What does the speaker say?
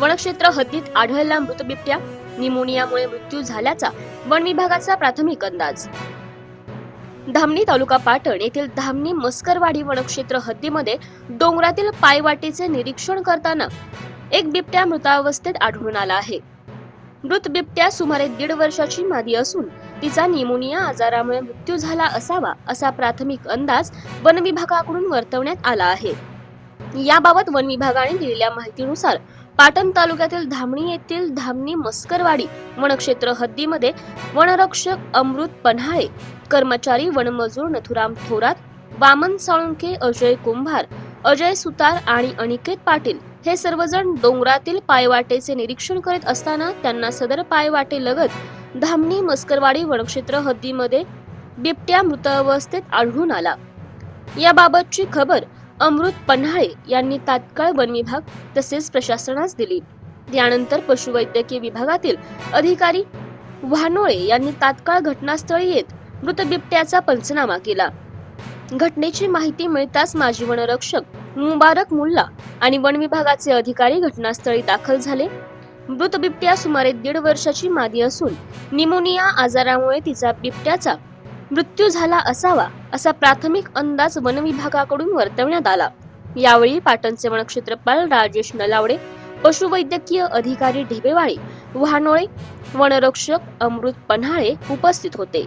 वनक्षेत्र हद्दीत आढळला मृत बिबट्या. निमोनियामुळे मृत्यू झाल्याचा वन विभागाचा प्राथमिक अंदाज. धामणी तालुका पाटण येथील धामणी मस्करवाडी वनक्षेत्र हद्दीमध्ये डोंगरातील पायवाटेचे निरीक्षण करताना एक बिबट्या मृतावस्थेत आढळून आला आहे. मृत बिबट्या सुमारे दीड वर्षाची मादी असून तिचा निमोनिया आजारामुळे मृत्यू झाला असावा असा प्राथमिक अंदाज वन विभागाकडून वर्तवण्यात आला आहे. याबाबत वन विभागाने दिलेल्या माहितीनुसार पाटण तालुक्यातील धामणी येथील धामणी मस्करवाडी वनक्षेत्र हद्दीमध्ये वनरक्षक अमृत पन्हाळे कर्मचारी वनमजूर नथुराम थोरात वामन साळुंके अजय कुंभार अजय सुतार आणि अनिकेत पाटील हे सर्वजण डोंगरातील पायवाटेचे निरीक्षण करीत असताना त्यांना सदर पायवाटे लगत धामणी मस्करवाडी वनक्षेत्र हद्दीमध्ये बिबट्या मृत अवस्थेत आढळून आला. याबाबतची खबर अमृत पन्हाळे यांनी तात्काळ वन विभाग तसेच प्रशासनास दिली. त्यानंतर पशुवैद्यकीय विभागातील अधिकारी वानोळे यांनी तात्काळ घटनास्थळी येत मृत बिबट्याचा पंचनामा केला. घटनेची माहिती मिळताच माजी वनरक्षक मुबारक मुल्ला आणि वन विभागाचे अधिकारी घटनास्थळी दाखल झाले. मृत बिबट्या सुमारे दीड वर्षाची मादी असून निमोनिया आजारामुळे तिचा बिबट्याचा मृत्यू झाला असावा असा प्राथमिक अंदाज वन विभागाकडून वर्तवण्यात आला. यावेळी पाटणचे वनक्षेत्रपाल राजेश नलावडे पशुवैद्यकीय अधिकारी ढेबेवाळे वाहनोळे वनरक्षक अमृत पन्हाळे उपस्थित होते.